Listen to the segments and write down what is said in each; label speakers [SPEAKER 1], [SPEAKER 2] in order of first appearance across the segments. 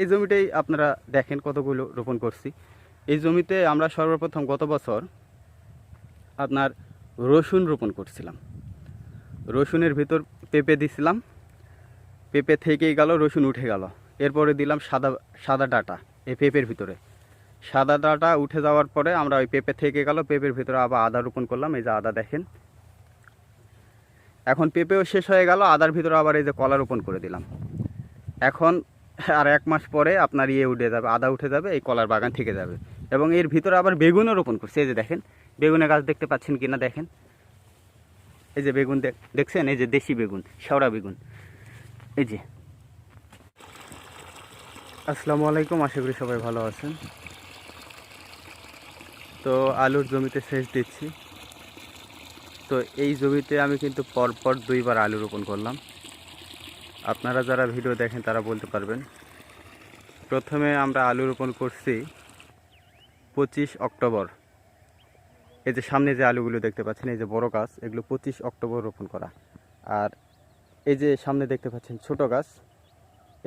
[SPEAKER 1] এই জমিটাই আপনারা দেখেন কতগুলো রোপণ করছি। এই জমিতে আমরা সর্বপ্রথম গত বছর আপনার রসুন রোপণ করছিলাম। রসুনের ভিতর পেঁপে দিছিলাম। পেঁপে থেকেই গেল, রসুন উঠে গেল। এরপরে দিলাম সাদা সাদা ডাটা এই পেঁপের ভিতরে। সাদা ডাটা উঠে যাওয়ার পরে আমরা ওই পেঁপে থেকে গেল, পেঁপের ভিতরে আবার আদা রোপণ করলাম, এই যে আদা দেখেন। এখন পেঁপেও শেষ হয়ে গেল, আদার ভিতরে আবার এই যে কলা রোপণ করে দিলাম। এখন আর এক মাস পরে আপনার ইয়ে উঠে যাবে, আদা উঠে যাবে, এই কলার বাগান থেকে যাবে। এবং এর ভিতরে আবার বেগুনও রোপণ করছে। এই যে দেখেন, বেগুনের গাছ দেখতে পাচ্ছেন কি না দেখেন? এই যে বেগুন দেখ- দেখছেন? এই যে দেশি বেগুন, শেওড়া বেগুন। এই যে। আসসালামু আলাইকুম, আশা করি সবাই ভালো আছেন। তো আলুর জমিতে সেচ দিচ্ছি। তো এই জমিতে আমি কিন্তু পরপর দুইবার আলু রোপণ করলাম। আপনারা যারা ভিডিও দেখেন, তারা বলতে পারবেন প্রথমে আমরা আলু রোপণ করছি পঁচিশ অক্টোবর। এই যে সামনে যে আলুগুলো দেখতে পাচ্ছেন, এই যে বড় গাছ, এগুলো পঁচিশ অক্টোবর রোপণ করা। আর এই যে সামনে দেখতে পাচ্ছেন ছোট গাছ,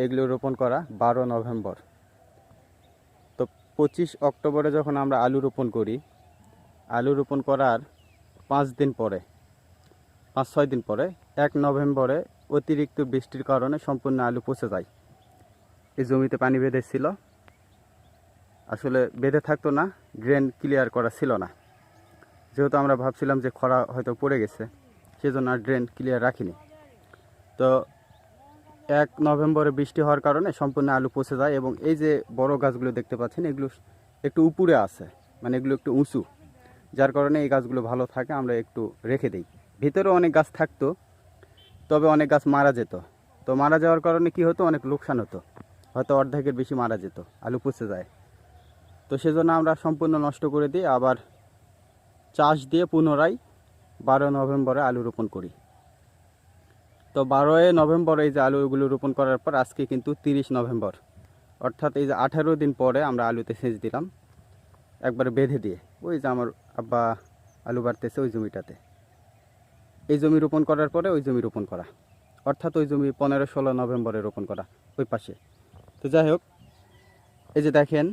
[SPEAKER 1] এগুলো রোপণ করা বারো নভেম্বর। তো পঁচিশ অক্টোবরে যখন আমরা আলু রোপণ করি, আলু রোপণ করার পাঁচ দিন পরে, পাঁচ ছয় দিন পরে, এক নভেম্বরে অতিরিক্ত বৃষ্টির কারণে সম্পূর্ণ আলু পচে যায়। এই জমিতে পানি বেঁধেছিল। আসলে বেঁধে থাকতো না ড্রেন ক্লিয়ার করা ছিল না। যেহেতু আমরা ভাবছিলাম যে খরা হয়তো পড়ে গেছে, সেজন্য আর ড্রেন ক্লিয়ার রাখিনি। তো এক নভেম্বরে বৃষ্টি হওয়ার কারণে সম্পূর্ণ আলু পচে যায় এবং এই যে বড় গাছগুলো দেখতে পাচ্ছেন, এগুলো একটু উপরে আছে মানে এগুলো একটু উঁচু। যার কারণে এই গাছগুলো ভালো থাকে, আমরা একটু রেখে দিই। ভিতরে অনেক গাছ থাকতো, তবে অনেক গাছ মারা যেত। তো মারা যাওয়ার কারণে কি হতো? অনেক লোকসান হতো। হয়তো অর্ধেকের বেশি মারা যেত, আলু পচে যায়। তো সেজন্য আমরা সম্পূর্ণ নষ্ট করে দিই আবার চাষ দিয়ে পুনরায় বারো নভেম্বরে আলু রোপণ করি। তো বারোই নভেম্বর এই যে আলুগুলো রোপণ করার পর আজকে কিন্তু তিরিশ নভেম্বর, অর্থাৎ এই যে আঠারো দিন পরে আমরা আলুতে সেচ দিলাম, একবারে বেঁধে দিয়ে। ওই যে আমার আব্বা আলু বাড়তেছে ওই জমিটাতে। এই জমি রোপণ করার পরে ওই জমি রোপণ করা, অর্থাৎ ওই জমি পনেরো ষোলো নভেম্বরে রোপণ করা, ওই পাশে। তো যাই হোক, এই যে দেখেন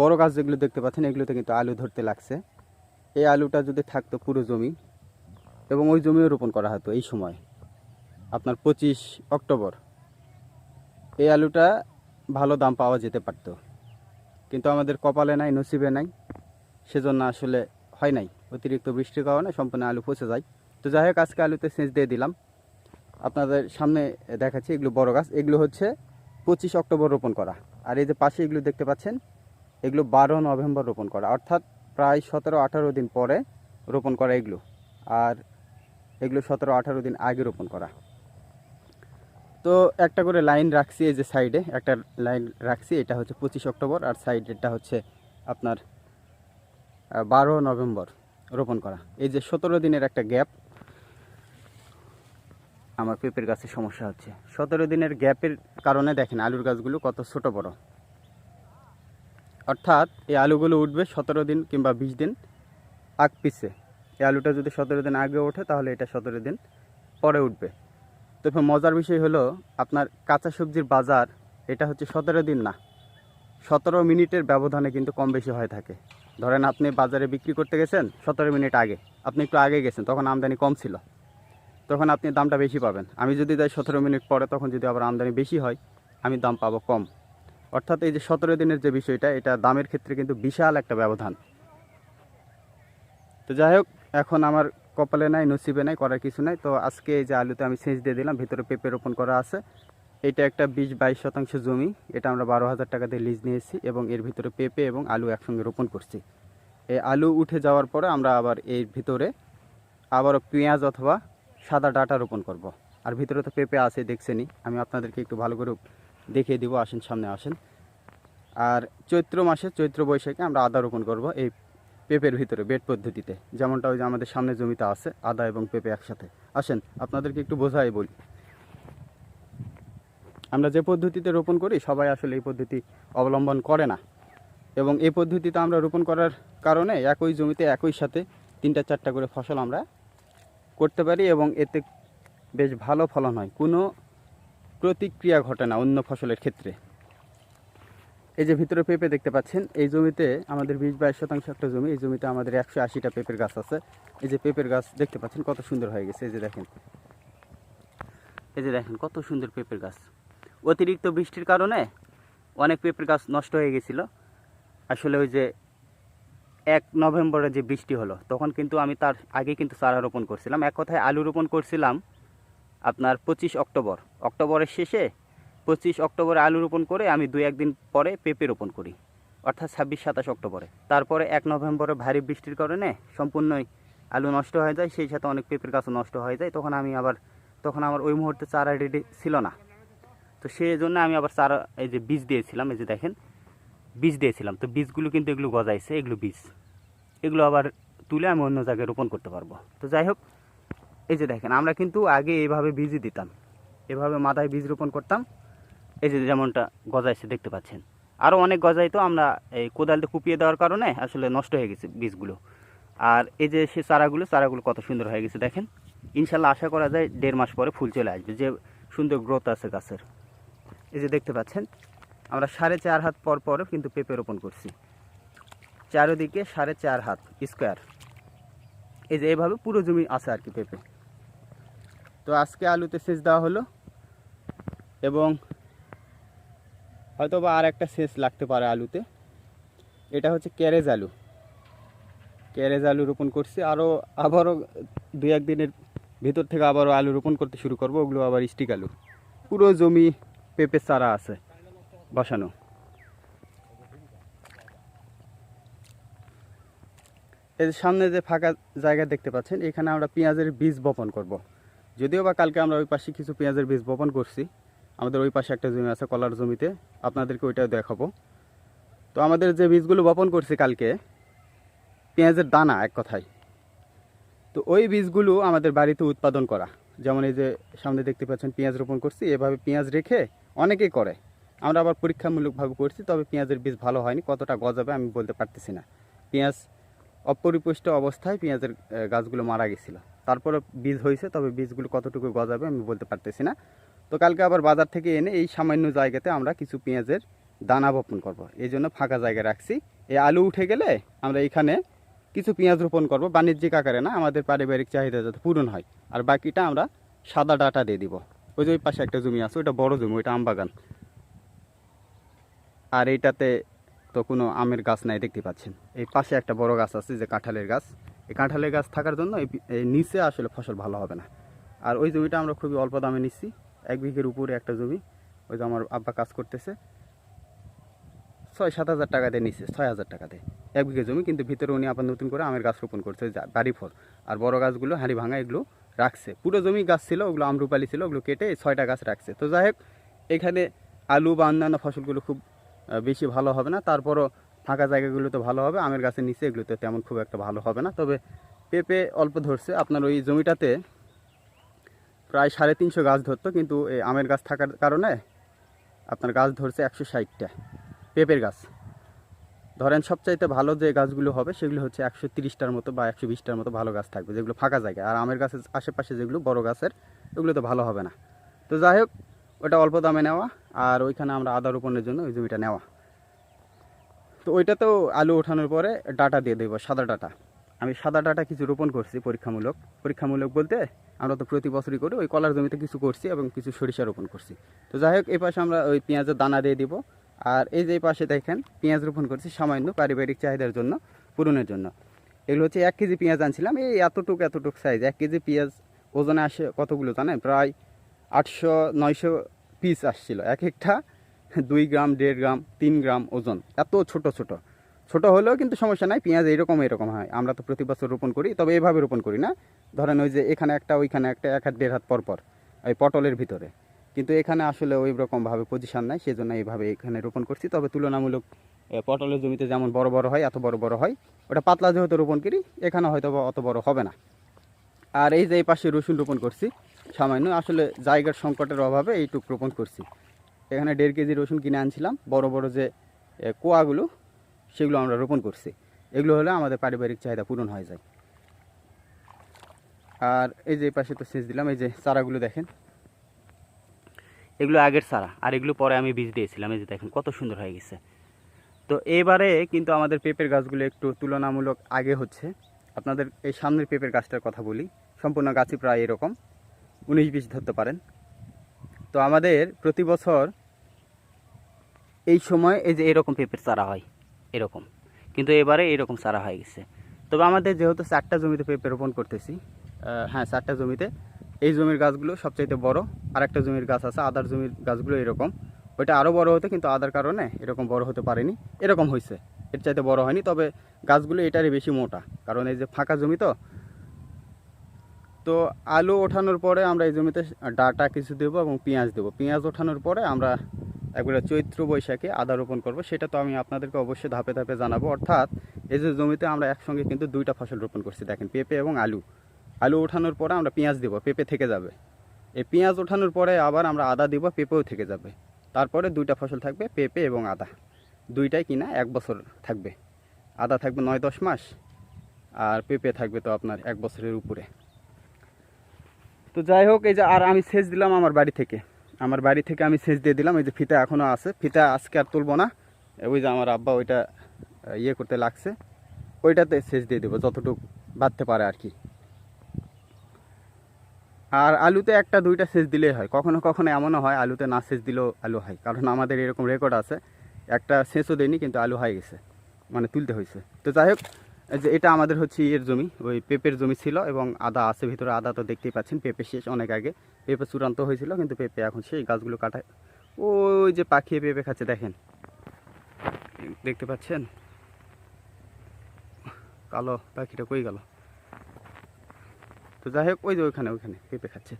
[SPEAKER 1] বড় গাছ যেগুলো দেখতে পাচ্ছেন, এগুলোতে কিন্তু আলু ধরতে লাগছে। এই আলুটা যদি থাকতো পুরো জমি, এবং ওই জমিও রোপণ করা হতো এই সময়, আপনার পঁচিশ অক্টোবর, এই আলুটা ভালো দাম পাওয়া যেতে পারত। কিন্তু আমাদের কপালে নাই, নসিবে নাই, সেজন্য আসলে হয় নাই। অতিরিক্ত বৃষ্টির কারণে সম্পূর্ণ আলু পচে যায়। তো যাই হোক, আজকে আলুতে সেচ দিয়ে দিলাম। আপনাদের সামনে দেখাচ্ছি এগুলো বড় গাছ। এগুলো হচ্ছে পঁচিশ অক্টোবর রোপণ করা। আর এই যে পাশে এগুলো দেখতে পাচ্ছেন, এগুলো বারো নভেম্বর রোপণ করা। অর্থাৎ প্রায় সতেরো আঠারো দিন পরে রোপণ করা এগুলো। আর এগুলো সতেরো আঠারো দিন আগে রোপণ করা। তো একটা করে লাইন রাখছি এই যে সাইডে, একটা লাইন রাখছি, এটা হচ্ছে পঁচিশ অক্টোবর, আর সাইডেরটা হচ্ছে আপনার বারো নভেম্বর রোপণ করা। এই যে সতেরো দিনের একটা গ্যাপ আমার পেঁপের গাছের সমস্যা হচ্ছে। সতেরো দিনের গ্যাপের কারণে দেখেন আলুর গাছগুলো কত ছোট বড়। অর্থাৎ এই আলুগুলো উঠবে সতেরো দিন কিংবা বিশ দিন আগ পিছে। এই আলুটা যদি সতেরো দিন আগে ওঠে, তাহলে এটা সতেরো দিন পরে উঠবে। তবে মজার বিষয় হলো, আপনার কাঁচা সবজির বাজার, এটা হচ্ছে সতেরো দিন না। সতেরো মিনিটের ব্যবধানে কিন্তু কম বেশি হয়ে থাকে। ধরেন আপনি বাজারে বিক্রি করতে গেছেন সতেরো মিনিট আগে। আপনি একটু আগে গেছেন, তখন আমদানি কম ছিল। তখন আপনি দামটা বেশি পাবেন। আমি যদি যাই সতেরো মিনিট পরে, তখন যদি আবার আমদানি বেশি হয়, আমি দাম পাবো কম। অর্থাৎ এই যে সতেরো দিনের যে বিষয়টা, এটা দামের ক্ষেত্রে কিন্তু বিশাল একটা ব্যবধান। তো যাই হোক, এখন আমার কপালে নাই, নসিবে নাই, করার কিছু নাই। তো আজকে এই যে আলুতে আমি সেচ দিয়ে দিলাম, ভিতরে পেঁপে রোপণ করা আছে। এটা একটা বিশ বাইশ শতাংশ জমি। এটা আমরা বারো হাজার টাকা দিয়ে লিজ নিয়েছি এবং এর ভিতরে পেঁপে এবং আলু একসঙ্গে রোপণ করছি। এই আলু উঠে যাওয়ার পরে আমরা আবার এর ভিতরে আবারও পেঁয়াজ অথবা সাদা ডাটা রোপণ করব। আর ভিতরে তো পেঁপে আছে, দেখছেনই। আমি আপনাদেরকে একটু ভালো করে দেখিয়ে দিব, আসেন সামনে আসেন। আর চৈত্র মাসে, চৈত্র বৈশাখে আমরা আদা রোপণ করব এই পেঁপের ভিতরে, বেড পদ্ধতিতে। যেমনটা ওই যে আমাদের সামনে জমিতে আছে, আদা এবং পেঁপে একসাথে। আসেন, আপনাদেরকে একটু বোঝাই বলি। আমরা যে পদ্ধতিতে রোপণ করি, সবাই আসলে এই পদ্ধতি অবলম্বন করে না। এবং এই পদ্ধতিতে আমরা রোপণ করার কারণে একই জমিতে, একই সাথে তিনটা, চারটা করে ফসল আমরা করতে পারি এবং এতে বেশ ভালো ফলন হয়। কোনো প্রতিক্রিয়া ঘটে না অন্য ফসলের ক্ষেত্রে। এই যে ভিতরে পেঁপে দেখতে পাচ্ছেন, এই জমিতে আমাদের বিশ বাইশ শতাংশ একটা জমি, এই জমিতে আমাদের একশো আশিটা পেঁপের গাছ আছে। এই যে পেঁপের গাছ দেখতে পাচ্ছেন, কত সুন্দর হয়ে গেছে। এই যে দেখেন, এই যে দেখেন, কত সুন্দর পেঁপের গাছ। অতিরিক্ত বৃষ্টির কারণে অনেক পেঁপের গাছ নষ্ট হয়ে গেছিল। আসলে ওই যে এক নভেম্বরে যে বৃষ্টি হলো, তখন কিন্তু আমি তার আগে কিন্তু চারা রোপণ করছিলাম। এক কথায় আলু রোপণ করছিলাম আপনার পঁচিশ অক্টোবর। অক্টোবরের শেষে পঁচিশ অক্টোবরে আলু রোপণ করে আমি দুই একদিন পরে পেঁপে রোপণ করি, অর্থাৎ ছাব্বিশ, সাতাশ অক্টোবরে। তারপরে এক নভেম্বরে ভারী বৃষ্টির কারণে সম্পূর্ণই আলু নষ্ট হয়ে যায়, সেই সাথে অনেক পেঁপের গাছও নষ্ট হয়ে যায়। তখন আমি আবার, তখন আমার ওই মুহূর্তে চারা রেডি ছিল না। তো সেই জন্য আমি আবার চারা, এই যে বীজ দিয়েছিলাম, এই যে দেখেন বীজ দিয়েছিলাম। তো বীজগুলো কিন্তু এগুলো গজাইছে, এগুলো বীজ। এগুলো আবার তুলে আমি অন্য জায়গায় রোপণ করতে পারব। তো যাই হোক, এই যে দেখেন, আমরা কিন্তু আগে এইভাবে বীজই দিতাম। এভাবে মাথায় বীজ রোপণ করতাম। এই যে যেমনটা গজাইছে, দেখতে পাচ্ছেন। আরও অনেক গজাইতো আমরা এই কোদালতে কুপিয়ে দেওয়ার কারণে আসলে নষ্ট হয়ে গেছে বীজগুলো। আর এই যে সে চারাগুলো চারাগুলো কত সুন্দর হয়ে গেছে দেখেন। ইনশাল্লাহ আশা করা যায় দেড় মাস পরে ফুল চলে আসবে, যে সুন্দর গ্রোথ আছে গাছের। এই যে দেখতে পাচ্ছেন আমরা সাড়ে চার হাত পর পর কিন্তু পেঁপে রোপণ করছি। চারিদিকে সাড়ে চার হাত স্কোয়ার এই যে এভাবে পুরো জমি আছে আর কি পেঁপে। তো আজকে আলুতে সেচ দেওয়া হলো এবং হয়তো বা আর একটা সেচ লাগতে পারে আলুতে। এটা হচ্ছে ক্যারেজ আলু। ক্যারেজ আলু রোপণ করছি। আরও আবারও দু একদিনের ভেতর থেকে আবারও আলু রোপণ করতে শুরু করব। ওগুলো আবার স্টিক আলু। পুরো জমি পেঁপে চারা আছে। বসানো। যে সামনে যে ফাঁকা জায়গা দেখতে পাচ্ছেন, এখানে আমরা পেঁয়াজের বীজ বপন করব। যদিও বা কালকে আমরা ওই পাশে কিছু পেঁয়াজের বীজ বপন করছি, আমাদের ওই পাশে একটা জমি আছে কলার জমিতে, আপনাদেরকে ওইটাও দেখাবো। তো আমাদের যে বীজগুলো বপন করছি কালকে, পেঁয়াজের দানা এক কথায়। তো ওই বীজগুলো আমাদের বাড়িতে উৎপাদন করা। যেমন এই যে সামনে দেখতে পাচ্ছেন পেঁয়াজ রোপণ করছি, এভাবে পেঁয়াজ রেখে অনেকেই করে। আমরা আবার পরীক্ষামূলকভাবে করছি, তবে পেঁয়াজের বীজ ভালো হয়নি, কতটা গজাবে আমি বলতে পারতেছি না। পেঁয়াজ অপরিপুষ্ট অবস্থায় পেঁয়াজের গাছগুলো মারা গেছিল। তারপরে বীজ হয়েছে, তবে বীজগুলো কতটুকু গজাবে আমি বলতে পারতেছি না। তো কালকে আবার বাজার থেকে এনে এই সামান্য জায়গাতে আমরা কিছু পেঁয়াজের দানা বপন করব। এই জন্য ফাঁকা জায়গা রাখছি। এই আলু উঠে গেলে আমরা এখানে কিছু পেঁয়াজ রোপণ করব। বাণিজ্যিক আকারে না, আমাদের পারিবারিক চাহিদা যাতে পূরণ হয়। আর বাকিটা আমরা সাদা ডাটা দিয়ে দিব। ওই যে ওই পাশে একটা জমি আছে, ওইটা বড় জমি, ওইটা আম বাগান আর এইটাতে তো কোনো আমের গাছ নাই দেখতে পাচ্ছেন। এই পাশে একটা বড় গাছ আছে যে কাঁঠালের গাছ। এই কাঁঠালের গাছ থাকার জন্য এই নিচে আসলে ফসল ভালো হবে না। আর ওই জমিটা আমরা খুবই অল্প দামে নিচ্ছি। এক বিঘের উপরে একটা জমি। ওই যে আমার আব্বা কাজ করতেছে। ছয় সাত হাজার টাকা দিয়ে নিচ্ছে, ছয় হাজার টাকা দিয়ে। এক বিঘে জমি, কিন্তু ভিতরে উনি আবার নতুন করে আমের গাছ রোপণ করছে বাড়ি ফল। আর বড় গাছগুলো, হাঁড়ি ভাঙা এগুলো রাখছে। পুরো জমি গাছ ছিল, ওগুলো আমরুপালি ছিল, ওগুলো কেটে ছয়টা গাছ রাখছে। তো যাই হোক, এখানে আলু বা অন্যান্য ফসলগুলো খুব বেশি ভালো হবে না। তারপরও ফাঁকা জায়গাগুলোতে ভালো হবে। আমের গাছের নিচে এগুলোতে তেমন খুব একটা ভালো হবে না। তবে পেঁপে অল্প ধরছে। আপনার ওই জমিটাতে প্রায় সাড়ে তিনশো গাছ ধরতো। কিন্তু এই আমের গাছ থাকার কারণে আপনার গাছ ধরছে একশো ষাটটা পেঁপের গাছ। ধরেন সবচাইতে ভালো যে গাছগুলো হবে, সেগুলো হচ্ছে একশো তিরিশটার মতো বা একশো বিশটার মতো ভালো গাছ থাকবে, যেগুলো ফাঁকা জায়গা আর আমের গাছের আশেপাশে যেগুলো বড় গাছের ওগুলো তো ভালো হবে না। তো যাই হোক ওটা অল্প দামে নেওয়া, আর ওইখানে আমরা আদা রোপণের জন্য ওই জমিটা নেওয়া। তো ওইটাতেও আলু ওঠানোর পরে ডাটা দিয়ে দেবো, সাদা ডাটা। আমি সাদা ডাটা কিছু রোপণ করছি পরীক্ষামূলক। পরীক্ষামূলক বলতে আমরা তো প্রতি বছরই করি, ওই কলার জমিতে কিছু করছি এবং কিছু সরিষা রোপণ করছি। তো যাই হোক, এই পাশে আমরা ওই পেঁয়াজের দানা দিয়ে দিব। আর এই যে পাশে দেখেন, পেঁয়াজ রোপণ করছি সামান্য পারিবারিক চাহিদার জন্য, পূরণের জন্য। এগুলো হচ্ছে এক কেজি পেঁয়াজ আনছিলাম, এই এতটুকু এতটুকু সাইজ এক কেজি পেঁয়াজ ওজনে আসে কতগুলো জানেন? প্রায় আটশো, নয়শো পিস আসছিল। এক একটা দুই গ্রাম, দেড় গ্রাম, তিন গ্রাম ওজন। এত ছোট ছোট। ছোট হলেও কিন্তু সমস্যা নাই, পেঁয়াজ এরকম এরকম হয়। আমরা তো প্রতি বছর রোপণ করি, তবে এভাবে রোপণ করি না। ধরেন ওই যে এখানে একটা, ওইখানে একটা, এক হাত, দেড় হাত পর পর, ওই পটলের ভিতরে। কিন্তু এখানে আসলে ওই রকমভাবে পজিশন নাই, সেজন্য এইভাবে এখানে রোপণ করছি। তবে তুলনামূলক পটলের জমিতে যেমন বড় বড় হয়, এত বড় বড় হয়। ওটা পাতলা যেহেতু রোপণ করি, এখানে হয়তো অত বড় হবে না। আর এই যে এই পাশে রসুন রোপণ করছি সামান্য আসলে জায়গার সংকটের অভাবে এইটুক রোপণ করছি। এখানে দেড় কেজি রসুন কিনে আনছিলাম, বড় বড় যে কোয়াগুলো, সেগুলো আমরা রোপণ করছি। এগুলো হলে আমাদের পারিবারিক চাহিদা পূরণ হয়ে যায়। আর এই যে পাশে তো সেচ দিলাম, এই যে চারাগুলো দেখেন। এগুলো আগের চারা, আর এগুলো পরে আমি বীজ দিয়েছিলাম, এই যে দেখেন কত সুন্দর হয়ে গেছে। তো এবারে কিন্তু আমাদের পেঁপের গাছগুলো একটু তুলনামূলক আগে হচ্ছে। আপনাদের এই সামনের পেঁপের গাছটার কথা বলি, সম্পূর্ণ গাছই প্রায় এরকম। উনিশ বিশ ধরতে পারেন। তো আমাদের প্রতি বছর এই সময় এই যে এরকম পেঁপের চারা হয়, এরকম। কিন্তু এবারে এরকম চারা হয়ে গেছে। তবে আমাদের যেহেতু চারটা জমিতে পেঁপে রোপণ করতেছি হ্যাঁ চারটা জমিতে, এই জমির গাছগুলো সবচাইতে বড়। আর একটা জমির গাছ আছে, আদার জমির গাছগুলো এরকম। ওইটা আরও বড় হতো, কিন্তু আদার কারণে এরকম বড় হতে পারেনি। এরকম হয়েছে এর চাইতে বড় হয়নি, তবে গাছগুলো এটারই বেশি মোটা। কারণ এই যে ফাঁকা জমি তো তো আলু ওঠানোর পরে আমরা এই জমিতে ডাটা কিছু দেবো এবং পেঁয়াজ দেবো। পেঁয়াজ ওঠানোর পরে আমরা একবারে চৈত্র বৈশাখে আদা রোপণ করব। সেটা তো আমি আপনাদেরকে অবশ্যই ধাপে ধাপে জানাব। অর্থাৎ এই যে জমিতে আমরা একসঙ্গে কিন্তু দুইটা ফসল রোপণ করছি। দেখেন, পেঁপে এবং আলু। আলু ওঠানোর পরে আমরা পেঁয়াজ দেবো, পেঁপে থেকে যাবে। এই পেঁয়াজ ওঠানোর পরে আবার আমরা আদা দিব, পেঁপেও থেকে যাবে। তারপরে দুইটা ফসল থাকবে, পেঁপে এবং আদা। দুইটাই কিনা এক বছর থাকবে। আদা থাকবে নয় দশ মাস, আর পেঁপে থাকবে তো আপনার এক বছরের উপরে। তো যাই হোক, এই যে, আর আমি সেচ দিলাম আমার বাড়ি থেকে। আমার বাড়ি থেকে আমি সেচ দিয়ে দিলাম। এই যে ফিতা এখনও আছে। ফিতা আজকে আর তুলবো না। ওই যে আমার আব্বা ওইটা ইয়ে করতে লাগছে। ওইটাতে সেচ দিয়ে দেবো, যতটুকু বাঁধতে পারে আর কি। আর আলুতে একটা, দুইটা সেচ দিলেই হয়। কখনো কখনো এমনও হয়, আলুতে না সেচ দিলেও আলু হয়। কারণ আমাদের এরকম রেকর্ড আছে। একটা সেচও দেয়নি কিন্তু আলু হয়ে গেছে। মানে তুলতে হয়েছে। তো যাই হোক যে এটা আমাদের হচ্ছে ইয়ের জমি, ওই পেঁপের জমি ছিল এবং আদা আছে, ভিতরে আদা তো দেখতেই পাচ্ছেন, পেঁপে শেষ অনেক আগে। পেঁপে চূড়ান্ত হয়েছিল, কিন্তু পেঁপে এখন সেই গাছগুলো কাটায়। ওই যে পাখিয়ে পেঁপে খাচ্ছে, দেখেন। দেখতে পাচ্ছেন? কালো পাখিটা কই গেল? তো যাই হোক, ওই যে ওইখানে ওইখানে পেঁপে খাচ্ছে।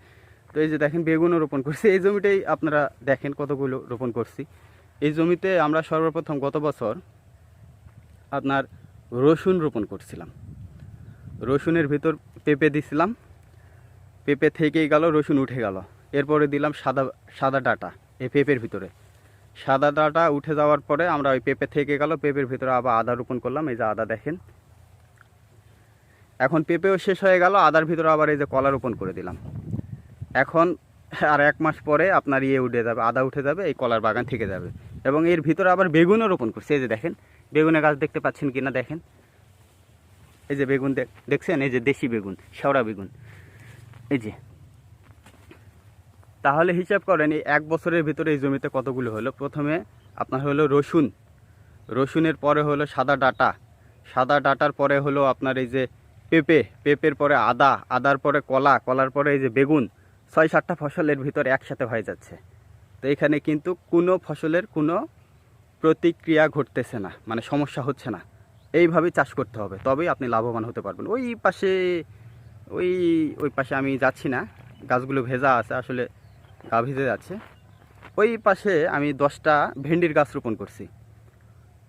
[SPEAKER 1] তো এই যে দেখেন, বেগুনও রোপণ করছি। এই জমিটাই আপনারা দেখেন কতগুলো রোপণ করছি। এই জমিতে আমরা সর্বপ্রথম গত বছর আপনার রসুন রোপণ করছিলাম। রসুনের ভিতর পেঁপে দিছিলাম। পেঁপে থেকেই গেল, রসুন উঠে গেল। এরপরে দিলাম সাদা সাদা ডাটা এই পেঁপের ভিতরে। সাদা ডাটা উঠে যাওয়ার পরে আমরা ওই পেঁপে থেকে গেল, পেঁপের ভিতরে আবার আদা রোপণ করলাম, এই যে আদা দেখেন। এখন পেঁপেও শেষ হয়ে গেল, আদার ভিতরে আবার এই যে কলা রোপণ করে দিলাম। এখন আর এক মাস পরে আপনার ইয়ে উঠে যাবে, আদা উঠে যাবে, এই কলার বাগান থেকে যাবে। এবং এর ভিতরে আবার বেগুনও রোপণ করছে, এই যে দেখেন বেগুনের গাছ দেখতে পাচ্ছেন কি না দেখেন। এই যে বেগুন দেখ- দেখছেন? এই যে দেশি বেগুন, শেওড়া বেগুন। এই যে। তাহলে হিসাব করেন, এই এক বছরের ভিতরে এই জমিতে কতগুলো হলো? প্রথমে আপনার হলো রসুন। রসুনের পরে হলো সাদা ডাটা। সাদা ডাটার পরে হলো আপনার এই যে পেঁপে। পেঁপের পরে আদা। আদার পরে কলা। কলার পরে এই যে বেগুন। ছয় সাতটা ফসলের ভিতরে একসাথে হয়ে যাচ্ছে। তো এখানে কিন্তু কোনো ফসলের কোনো প্রতিক্রিয়া ঘটতেছে না মানে সমস্যা হচ্ছে না। এইভাবে চাষ করতে হবে, তবেই আপনি লাভবান হতে পারবেন। ওই পাশে, ওই ওই পাশে আমি যাচ্ছি না, গাছগুলো ভেজা আছে, আসলে গা ভিজে যাচ্ছে। ওই পাশে আমি দশটা ভেন্ডির গাছ রোপণ করছি।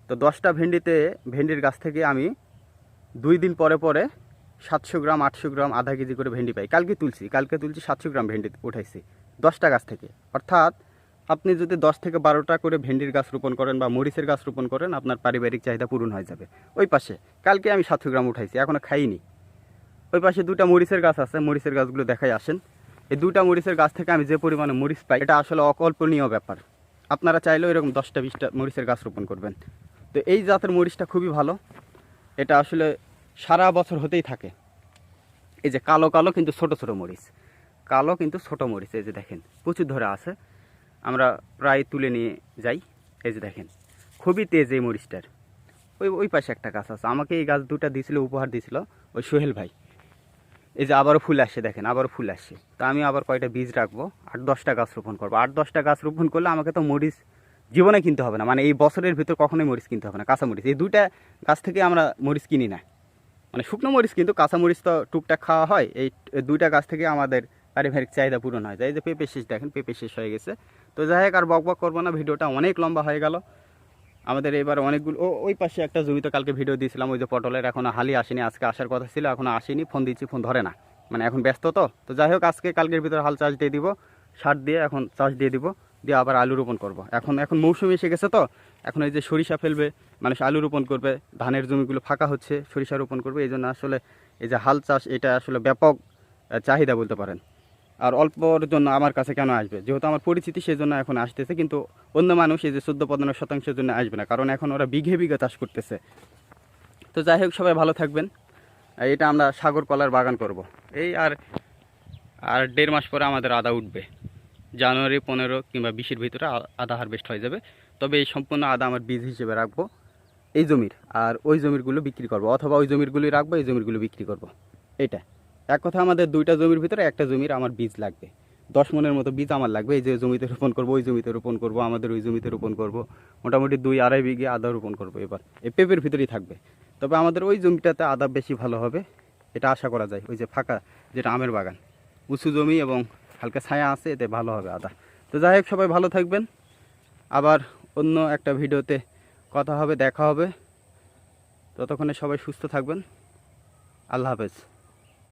[SPEAKER 1] তো দশটা ভেন্ডিতে, ভেন্ডির গাছ থেকে আমি দুই দিন পরে পরে সাতশো গ্রাম, আটশো গ্রাম, আধা কেজি করে ভেন্ডি পাই। কালকে তুলছি কালকে তুলছি সাতশো গ্রাম ভেন্ডি উঠাইছি, দশটা গাছ থেকে। অর্থাৎ আপনি যদি দশ থেকে বারোটা করে ভেন্ডির গাছ রোপণ করেন বা মরিচের গাছ রোপণ করেন, আপনার পারিবারিক চাহিদা পূরণ হয়ে যাবে। ওই পাশে, কালকে আমি সাতশো গ্রাম উঠাইছি এখনও খাইনি। ওই পাশে দুটা মরিচের গাছ আছে, মরিচের গাছগুলো দেখাই আসেন। এই দুটা মরিচের গাছ থেকে আমি যে পরিমাণে মরিচ পাই, এটা আসলে অকল্পনীয় ব্যাপার। আপনারা চাইলেও এরকম দশটা, বিশটা মরিচের গাছ রোপণ করবেন। তো এই জাতের মরিচটা খুবই ভালো। এটা আসলে সারা বছর হতেই থাকে। এই যে কালো কালো কিন্তু ছোট ছোট মরিচ। কালো কিন্তু ছোট মরিচ, এই যে দেখেন, প্রচুর ধরে আছে। আমরা প্রায় তুলে নিয়ে যাই। এই যে দেখেন, খুবই তেজ এই মরিচটার। ওই ওই পাশে একটা গাছ আছে। আমাকে এই গাছ দুটা দিয়েছিল উপহার দিয়েছিল ওই সোহেল ভাই। এই যে আবারও ফুল আসছে দেখেন, আবারও ফুল আসছে তা আমি আবার কয়টা বীজ রাখব? আট, দশটা গাছ রোপণ করব। আট, দশটা গাছ রোপণ করলে আমাকে তো মরিচ জীবনে কিনতে হবে না। মানে এই বছরের ভিতর কখনোই মরিচ কিনতে হবে না, কাঁচা মরিচ। এই দুইটা গাছ থেকে আমরা মরিচ কিনি না। মানে শুকনো মরিচ কিন্তু কাঁচা মরিচ তো টুকটাক খাওয়া হয়। এই দুইটা গাছ থেকে আমাদের পারিবারিক চাহিদা পূরণ হয়। যায় এই যে পেঁপে শেষ, দেখেন, পেঁপে শেষ হয়ে গেছে। তো যাই হোক, আর বক বক করব না, ভিডিওটা অনেক লম্বা হয়ে গেল। আমাদের এবার অনেকগুলো, ও, ওই পাশে একটা জমিতে কালকে ভিডিও দিয়েছিলাম, ওই যে পটলের, এখনও হালি আসেনি, আজকে আসার কথা ছিল, এখনও আসেনি, ফোন দিচ্ছি, ফোন ধরে না। মানে এখন ব্যস্ত তো। তো যাই হোক, আজকে কালকের ভিতরে হাল চাষ দিয়ে দিব, সার দিয়ে এখন চাষ দিয়ে দিব, দিয়ে আবার আলু রোপণ করব। এখন এখন মৌসুম এসে গেছে তো, এখন এই যে সরিষা ফেলবে, মানুষ আলু রোপণ করবে, ধানের জমিগুলো ফাঁকা হচ্ছে, সরিষা রোপণ করবে, এই জন্য আসলে এই যে হাল চাষ, এটা আসলে ব্যাপক চাহিদা বলতে পারেন। আর অল্পর জন্য আমার কাছে কেন আসবে? যেহেতু আমার পরিচিতি সেই জন্য এখন আসতেছে, কিন্তু অন্য মানুষ এই যে চোদ্দ পনেরো শতাংশের জন্য আসবে না, কারণ এখন ওরা বিঘে বিঘে চাষ করতেছে। তো যাই হোক, সবাই ভালো থাকবেন। এটা আমরা সাগর কলার বাগান করব। এই আর আর দেড় মাস পরে আমাদের আদা উঠবে। জানুয়ারি পনেরো কিংবা বিশের ভিতরে আদা হারভেস্ট হয়ে যাবে। তবে এই সম্পূর্ণ আদা আমার বীজ হিসেবে রাখব এই জমির। আর ওই জমিরগুলো বিক্রি করব, অথবা ওই জমিরগুলি রাখব, এই জমিরগুলো বিক্রি করব। এটা এক কথা আমাদের দুইটা জমির ভিতরে একটা জমির আমার বীজ লাগবে। দশ মনের মতো বীজ আমার লাগবে, এই যে জমিতে রোপণ করব, ওই জমিতে রোপণ করব, আমাদের ওই জমিতে রোপণ করব, মোটামুটি দুই আড়াই বিঘে আদা রোপণ করব এবার। এই পেঁপের ভিতরেই থাকবে। তবে আমাদের ওই জমিটাতে আদা বেশি ভালো হবে, এটা আশা করা যায়। ওই যে ফাঁকা যেটা আমের বাগান, উঁচু জমি এবং হালকা ছায়া আছে, এতে ভালো হবে আদা। তো যাই হোক, সবাই ভালো থাকবেন। আবার অন্য একটা ভিডিওতে কথা হবে, দেখা হবে। ততক্ষণে সবাই সুস্থ থাকবেন। আল্লাহ হাফেজ।